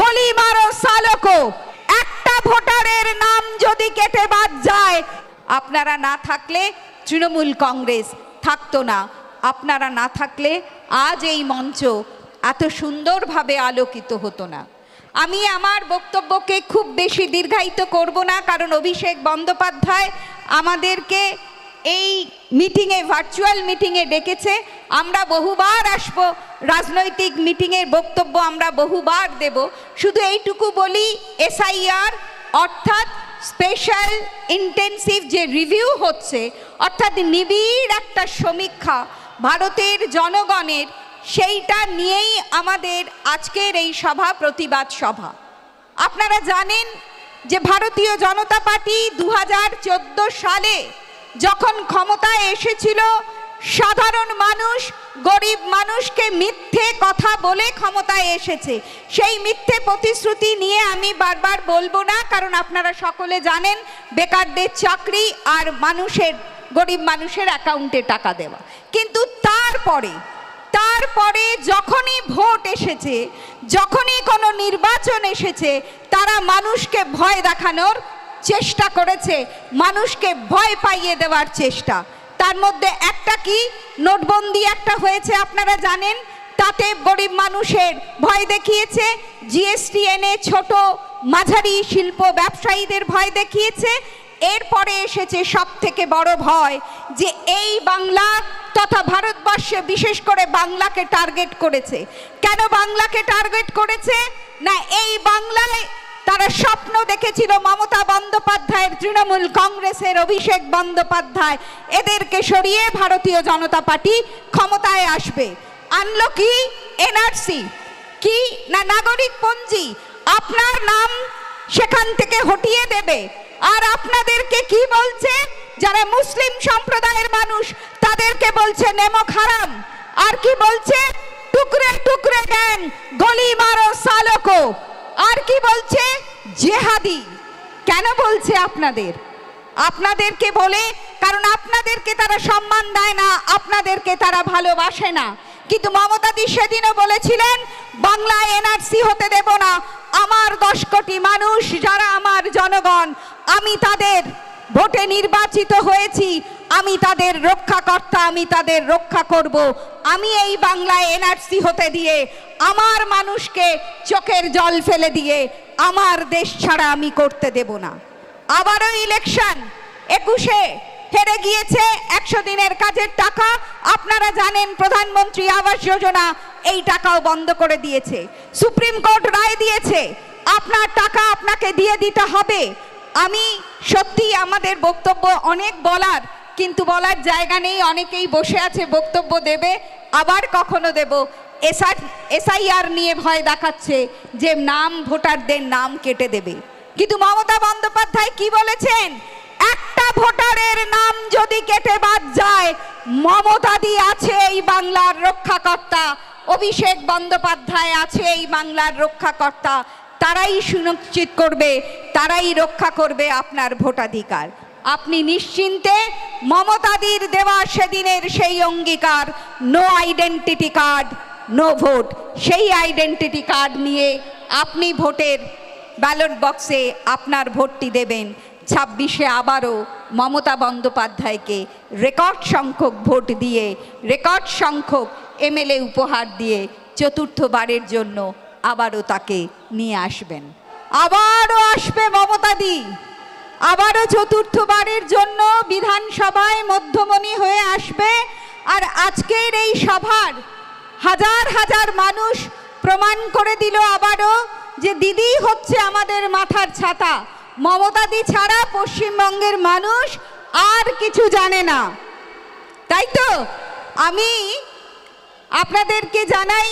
গলি মারো সালকো। একটা ভোটারের নাম যদি কেটে বাদ যায়, আপনারা না থাকলে তৃণমূল কংগ্রেস থাকতো না। আপনারা না থাকলে আজ এই মঞ্চ এত সুন্দরভাবে আলোকিত হতো না। আমি আমার বক্তব্যকে খুব বেশি দীর্ঘায়িত করব না, কারণ অভিষেক বন্দ্যোপাধ্যায় আমাদেরকে এই মিটিংয়ে ভার্চুয়াল মিটিংয়ে ডেকেছে। আমরা বহুবার আসব, রাজনৈতিক মিটিংয়ের বক্তব্য আমরা বহুবার দেব। শুধু এইটুকু বলি এসআইআর অর্থাৎ স্পেশাল ইন্টেন্সিভ যে রিভিউ হচ্ছে, অর্থাৎ নিবিড় একটা সমীক্ষা ভারতের জনগণের, সেইটা নিয়েই আমাদের আজকের এই সভা, প্রতিবাদ সভা। আপনারা জানেন যে ভারতীয় জনতা পার্টি দু হাজার চোদ্দ সালে যখন ক্ষমতায় এসেছিল, সাধারণ মানুষ, গরিব মানুষকে মিথ্যে কথা বলে ক্ষমতায় এসেছে। সেই মিথ্যে প্রতিশ্রুতি নিয়ে আমি বারবার বলব না, কারণ আপনারা সকলে জানেন, বেকারদের চাকরি আর মানুষের, গরিব মানুষের অ্যাকাউন্টে টাকা দেওয়া। কিন্তু তারপরে তারপরে যখনই ভোট এসেছে, যখনই কোনো নির্বাচন এসেছে, তারা মানুষকে ভয় দেখানোর চেষ্টা করেছে মানুষকে ভয় পাইয়ে দেওয়ার চেষ্টা। তার মধ্যে একটা কি? নোটবন্দি একটা হয়েছে, আপনারা জানেন? তাতে গরিব মানুষের ভয় দেখিয়েছে জিএসটি এনে ছোট মাঝারি শিল্প ব্যবসায়ীদের ভয় দেখিয়েছে। এরপরে এসেছে সব থেকে বড় ভয় যে এই বাংলা তথা ভারতবর্ষে বিশেষ করে বাংলাকে টার্গেট করেছে। কেন বাংলাকে টার্গেট করেছে? না, এই বাংলায় তারা স্বপ্ন দেখেছিল মমতা বন্দ্যোপাধ্যায়ের তৃণমূল কংগ্রেসের অভিষেক বন্দ্যোপাধ্যায়। এদেরকে সরিয়ে ভারতীয় জনতা পার্টি ক্ষমতায় আসবে। আনলো কি এনআরসি? কি না নাগরিক পঞ্জি আপনার নাম সেখান থেকে হটিয়ে দেবে। আর আপনাদেরকে কি বলছে? যারা মুসলিম সম্প্রদায়ের মানুষ, তাদেরকে বলছে নেমক হারাম। আর কি বলছে? টুকরে টুকরে গ্যাং গলি মারো, সালকো। আর কি বলছে? জেহাদি। কেন বলছে আপনাদের? আপনাদেরকে বলে, কারণ আপনাদেরকে তারা সম্মান দেয় না, আপনাদেরকে তারা ভালোবাসে না। কিন্তু মমতাদি সেদিনও বলেছিলেন বাংলায় এনআরসি হতে দেব না। আমার দশ কোটি মানুষ যারা আমার জনগণ, আমি তাদের ভোটে নির্বাচিত হয়েছি। আমি তাদের রক্ষাকর্তা, আমি তাদের রক্ষা করব। আমি এই বাংলায় এনআরসি হতে দিয়ে, আমার মানুষকে চোখের জল ফেলে দিয়ে, আমার দেশ ছাড়া আমি করতে দেব না। আবারও ইলেকশন, একুশে হেরে গিয়েছে একশো দিনের কাজের টাকা। আপনারা জানেন প্রধানমন্ত্রী আবাস যোজনা এই টাকাও বন্ধ করে দিয়েছে। সুপ্রিম কোর্ট রায় দিয়েছে, আপনার টাকা আপনাকে দিয়ে দিতে হবে। আমি সত্যি আমাদের বক্তব্য অনেক বলার কিন্তু বলার জায়গা নেই, অনেকেই বসে আছে, বক্তব্য দেবে, আবার কখনো দেব। এসআর, এসআইআর নিয়ে ভয় দেখাচ্ছে যে নাম ভোটারদের নাম কেটে দেবে। কিন্তু মমতা বন্দ্যোপাধ্যায় কি বলেছেন? একটা ভোটারের নাম যদি কেটে বাদ যায় মমতাদি আছে এই বাংলার রক্ষাকর্তা, অভিষেক বন্দ্যোপাধ্যায় আছে এই বাংলার রক্ষাকর্তা। তারাই সুনিশ্চিত করবে, তারাই রক্ষা করবে আপনার ভোটাধিকার। আপনি নিশ্চিন্তে মমতাদির দেওয়া সেদিনের সেই অঙ্গীকার no identity card no vote সেই আইডেন্টিটি কার্ড নিয়ে আপনি ভোটের ব্যালট বক্সে আপনার ভোটটি দেবেন। ছাব্বিশে আবারও মমতা বন্দ্যোপাধ্যায়কে রেকর্ড সংখ্যক ভোট দিয়ে রেকর্ড সংখ্যক এমএলএ উপহার দিয়ে চতুর্থবারের জন্য আবারও তাকে নিয়ে আসবেন। আবারও মমতাদি আবারও চতুর্থবারের জন্য বিধানসভায় মধ্যমণি হয়ে আসবে। আর আজকের এই সভার হাজার হাজার মানুষ প্রমাণ করে দিল আবারও যে দিদি হচ্ছে আমাদের মাথার ছাতা। মমতাদি ছাড়া পশ্চিমবঙ্গের মানুষ আর কিছু জানে না। তাই তো? আমি আপনাদেরকে জানাই